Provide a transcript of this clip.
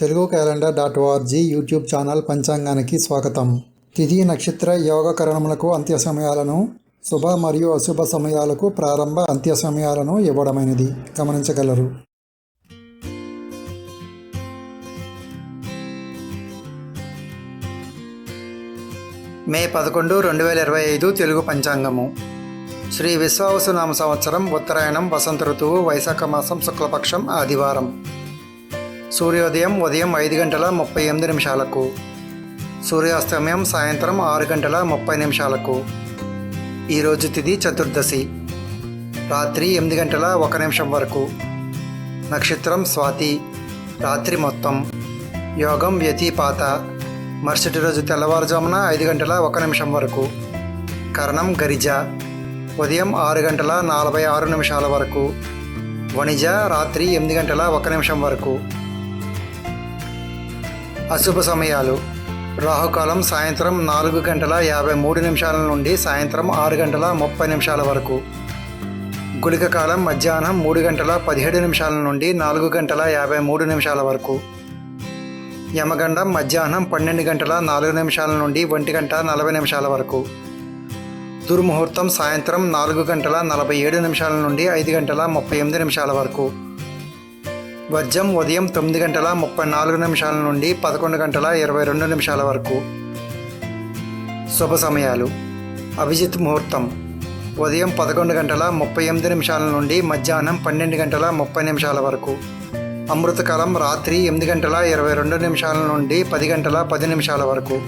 Telugu calendar dot org YouTube channel పంచాంగానికి స్వాగతం. తిథి నక్షత్ర యోగ కరణములకు అంత్య సమయాలను శుభ మరియు అశుభ సమయాలకు ప్రారంభ అంత్య సమయాలను ఇవ్వడమైనది. గమనించగలరు. మే పదకొండు రెండు వేల ఇరవై ఐదు తెలుగు పంచాంగము. శ్రీ విశ్వావసునామ సంవత్సరం ఉత్తరాయణం వసంత ఋతువు వైశాఖ మాసం శుక్లపక్షం ఆదివారం. సూర్యోదయం ఉదయం ఐదు గంటల ముప్పై ఎనిమిది నిమిషాలకు. సూర్యాస్తమయం సాయంత్రం ఆరు గంటల ముప్పై నిమిషాలకు. ఈరోజు తిది చతుర్దశి. రాత్రి ఎనిమిది గంటల ఒక నిమిషం వరకు. నక్షత్రం స్వాతి. రాత్రి మొత్తం. యోగం వ్యతిపాత. మరుసటి రోజు తెల్లవారుజామున ఐదు గంటల ఒక నిమిషం వరకు. కరణం గరిజ. ఉదయం ఆరు గంటల నలభై ఆరు నిమిషాల వరకు. వణిజ రాత్రి ఎనిమిది గంటల ఒక నిమిషం వరకు. అశుభ సమయాలు. రాహుకాలం సాయంత్రం నాలుగు గంటల యాభై మూడు నిమిషాల నుండి సాయంత్రం ఆరు గంటల ముప్పై నిమిషాల వరకు. గుళిక కాలం మధ్యాహ్నం మూడు గంటల పదిహేడు నిమిషాల నుండి నాలుగు గంటల యాభై మూడు నిమిషాల వరకు. యమగండం మధ్యాహ్నం పన్నెండు గంటల నాలుగు నిమిషాల నుండి ఒంటి గంట నలభై నిమిషాల వరకు. దుర్ముహూర్తం సాయంత్రం నాలుగు గంటల నలభై ఏడు నిమిషాల నుండి ఐదు గంటల ముప్పై ఎనిమిది నిమిషాల వరకు. వర్జం ఉదయం తొమ్మిది గంటల ముప్పై నాలుగు నిమిషాల నుండి పదకొండు గంటల ఇరవై రెండు నిమిషాల వరకు. శుభ సమయాలు. అభిజిత్ ముహూర్తం. ఉదయం పదకొండు గంటల ముప్పై ఎనిమిది నిమిషాల నుండి మధ్యాహ్నం పన్నెండు గంటల ముప్పై నిమిషాల వరకు. అమృతకాలం రాత్రి ఎనిమిది గంటల ఇరవై రెండు నిమిషాల నుండి పది గంటల పది నిమిషాల వరకు.